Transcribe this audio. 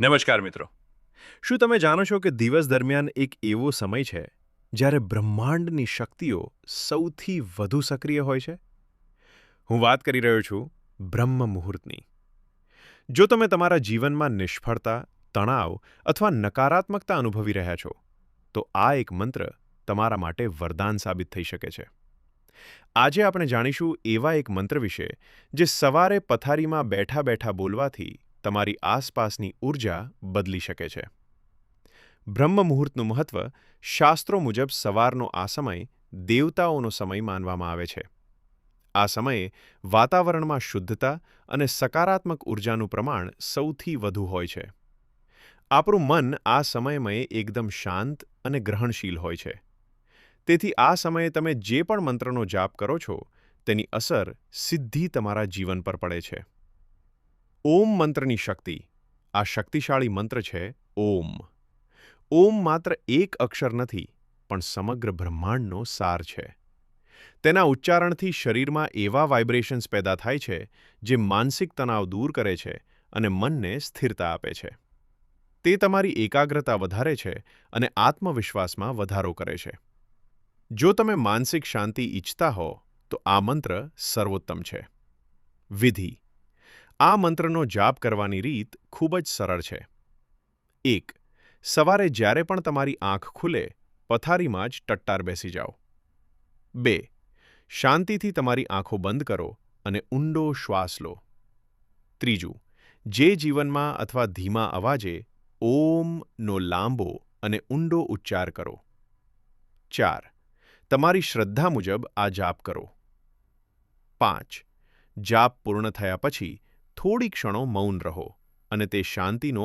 નમસ્કાર મિત્રો. શું તમે જાણો છો કે દિવસ દરમિયાન એક એવો સમય છે જ્યારે બ્રહ્માંડની શક્તિઓ સૌથી વધુ સક્રિય હોય છે? હું વાત કરી રહ્યો છું બ્રહ્મ મુહૂર્તની. જો તમે તમારા જીવનમાં નિષ્ફળતા, તણાવ અથવા નકારાત્મકતા અનુભવી રહ્યા છો, તો આ એક મંત્ર તમારા માટે વરદાન સાબિત થઈ શકે છે. આજે આપણે જાણીશું એવા એક મંત્ર વિશે જે સવારે પથારીમાં બેઠા બેઠા બોલવાથી તમારી આસપાસની ઊર્જા બદલી શકે છે. બ્રહ્મ મુહૂર્તનું મહત્વ શાસ્ત્રો મુજબ સવારનો આ સમય દેવતાઓનો સમય માનવામાં આવે છે. આ સમયે વાતાવરણમાં શુદ્ધતા અને સકારાત્મક ઊર્જાનું પ્રમાણ સૌથી વધુ હોય છે. આપણું મન આ સમયમયે એકદમ શાંત અને ગ્રહણશીલ હોય છે. તેથી આ સમયે તમે જે પણ મંત્રનો જાપ કરો છો, તેની અસર સીધી તમારા જીવન પર પડે છે. ઓમ મંત્રની શક્તિ. આ શક્તિશાળી મંત્ર છે ઓમ. ઓમ માત્ર એક અક્ષર નથી, પણ સમગ્ર બ્રહ્માંડનો સાર છે. તેના ઉચ્ચારણથી શરીરમાં એવા વાઇબ્રેશન્સ પેદા થાય છે, જે માનસિક તણાવ દૂર કરે છે અને મનને સ્થિરતા આપે છે. તે તમારી એકાગ્રતા વધારે છે અને આત્મવિશ્વાસમાં વધારો કરે છે. જો તમે માનસિક શાંતિ ઈચ્છતા હો, તો આ મંત્ર સર્વોત્તમ છે. વિધિ. આ મંત્રનો જાપ કરવાની રીત ખૂબ જ સરળ છે. એક, સવારે જ્યારે પણ તમારી આંખ ખુલે, પથારીમાં જ ટટ્ટાર બેસી જાઓ. બે, શાંતિથી તમારી આંખો બંધ કરો અને ઊંડો શ્વાસ લો. ત્રીજું, જે જીવનમાં અથવા ધીમા અવાજે ઓમનો લાંબો અને ઊંડો ઉચ્ચાર કરો. ચાર, તમારી શ્રદ્ધા મુજબ આ જાપ કરો. પાંચ, જાપ પૂર્ણ થયા પછી થોડી ક્ષણો મૌન રહો અને તે શાંતિનો